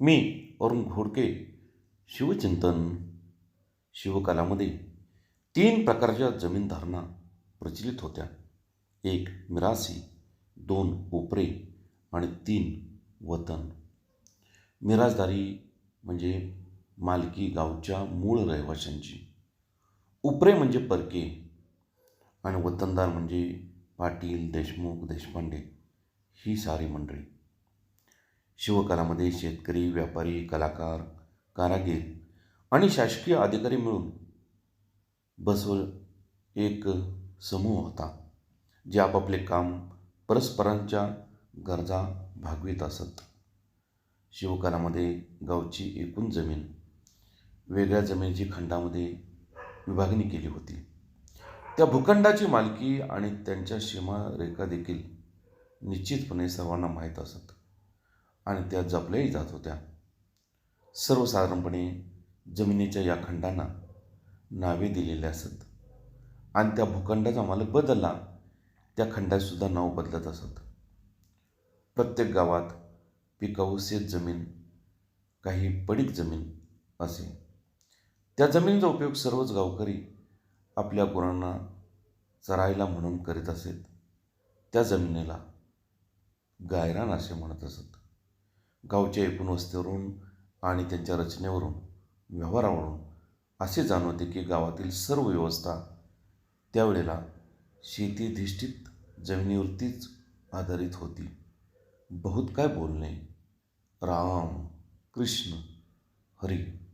मी अरुण घोडके शिवचिंतन शिवकालामध्ये तीन प्रकारच्या जमीन धारणा प्रचलित होत्या. एक मिरासी दोन उपरे आणि तीन वतन. मिराजदारी म्हणजे मालकी गावच्या मूळ रहिवाशांची. उपरे म्हणजे परके आणि वतनदार म्हणजे पाटील देशमुख देशपांडे ही सारी मंडळी. शिवकालामध्ये शेतकरी व्यापारी कलाकार कारागीर आणि शासकीय अधिकारी मिळून बसव एक समूह होता जे आपापले काम परस्परांच्या गरजा भागवित असत. शिवकालामध्ये गावची एकूण जमीन वेगळ्या जमिनीची खंडामध्ये विभागणी केली होती. त्या भूखंडाची मालकी आणि त्यांच्या सीमारेखा देखील निश्चितपणे सर्वांना माहीत असत. आणि त्या जपल्याही जात होत्या. सर्वसाधारणपणे जमिनीच्या या खंडांना नावे दिलेली असत आणि त्या भूखंडाचा मालक बदलला त्या खंडातसुद्धा नाव बदलत असत. प्रत्येक गावात पिकाऊ शेत जमीन काही पडीक जमीन असे. त्या जमिनीचा उपयोग सर्वच गावकरी आपल्या गुरांना चरायला म्हणून करीत असेत त्या जमिनीला गायरान असे म्हणत असत. गावच्या एकूण वस्तीवरून आणि त्यांच्या रचनेवरून व्यवहारावरून असे जाणवते की गावातील सर्व व्यवस्था त्यावेळेला शेतीधिष्ठित जमिनीवरतीच आधारित होती. बहुत काय बोलणे? राम कृष्ण हरी